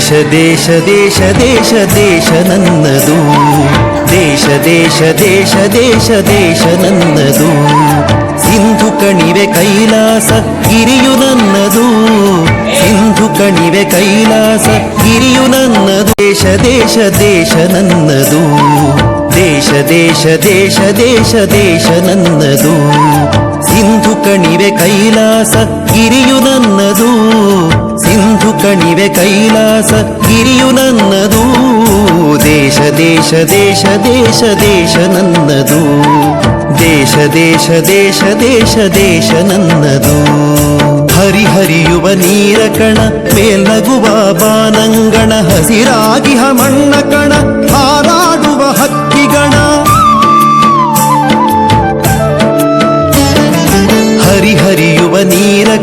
ದೇಶ ದೇಶ ದೇಶ ದೇಶ ದೇಶ ನನ್ನದು ದೇಶ ದೇಶ ದೇಶ ದೇಶ ದೇಶ ನನ್ನದು ಸಿಂಧು ಕಣಿವೆ ಕೈಲಾಸ ಗಿರಿಯು ನನ್ನದು ಸಿಂಧು ಕಣಿವೆ ಕೈಲಾಸ ಗಿರಿಯು ನನ್ನದು ದೇಶ ದೇಶ ದೇಶ ನನ್ನದು ದೇಶ ದೇಶ ದೇಶ ದೇಶ ದೇಶ ನನ್ನದು ಸಿಂಧು ಕಣಿವೆ ಕೈಲಾಸ ಗಿರಿಯು ನನ್ನದು ಸಿಂಧು ಕಣಿವೆ ಕೈಲಾಸ ಗಿರಿಯು ನನ್ನದು. ದೇಶ ದೇಶ ದೇಶ ದೇಶ ದೇಶ ನನ್ನದು. ದೇಶ ದೇಶ ದೇಶ ದೇಶ ದೇಶ ನನ್ನದು. ಹರಿಹರಿಯುವ ನೀರ ಕಣ ಮೇಲಗುವ ಬಾನಂಗಣ, ಹಸಿರಾಗಿಹ ಮಣ್ಣ ಕಣ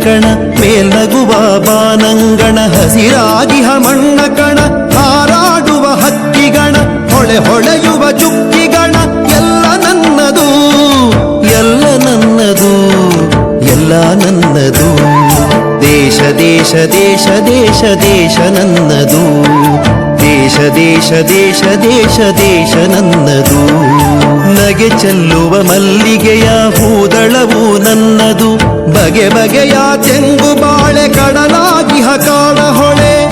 ಕಣ ಮೇಲ್ನಗುವ ಬಾನಂಗಣ, ಹಸಿರಾಗಿಹ ಮಣ್ಣ ಕಣ, ಹಾರಾಡುವ ಹಕ್ಕಿಗಣ, ಹೊಳೆ ಹೊಳೆಯುವ ಚುಕ್ಕಿಗಣ, ಎಲ್ಲ ನನ್ನದು ಎಲ್ಲ ನನ್ನದು ಎಲ್ಲ ನನ್ನದು. ದೇಶ ದೇಶ ದೇಶ ದೇಶ ದೇಶ ನನ್ನದು, ದೇಶ ದೇಶ ದೇಶ ದೇಶ ದೇಶ ನನ್ನದು. ನಗೆ ಚೆಲ್ಲುವ ಮಲ್ಲಿಗೆಯ ಹೂದಳವು ನನ್ನದು. ಬಗೆ ಬಗೆಯ ತೆಂಗು ಬಾಳೆ ಕಡಲಾಗಿ ಹಕಾಳ ಹೊಳೆ.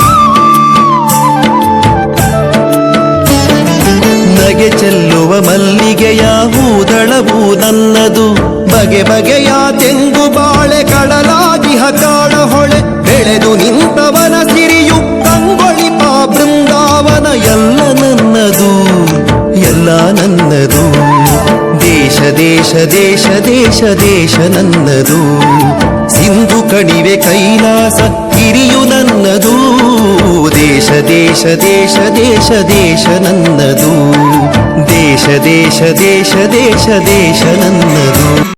ನಗೆ ಚೆಲ್ಲುವ ಮಲ್ಲಿಗೆಯ ಹೂದಳವು ನನ್ನದು. ಬಗೆ ಬಗೆಯ ತೆಂಗು ಬಾಳೆ ಕಡಲಾಗಿ ಹಕಾಳ ಹೊಳೆ. ಬೆಳೆದು ನಿಂತವನ ಸಿರಿಯು ಕಂಗೊಳಿಪ ಬೃಂದಾವನ ಎಲ್ಲ ನನ್ನದು. ಎಲ್ಲ ನನ್ನದು. ದೇಶ ದೇಶ ದೇಶ ದೇಶ ನನ್ನದು. ಸಿಂಧು ಕಣಿವೆ ಕೈಲಾಸ, ಕಿರಿಯು ನನ್ನದು. ದೇಶ ದೇಶ ದೇಶ ದೇಶ ದೇಶ ನನ್ನದು. ದೇಶ ದೇಶ ದೇಶ ದೇಶ ದೇಶ ನನ್ನದು.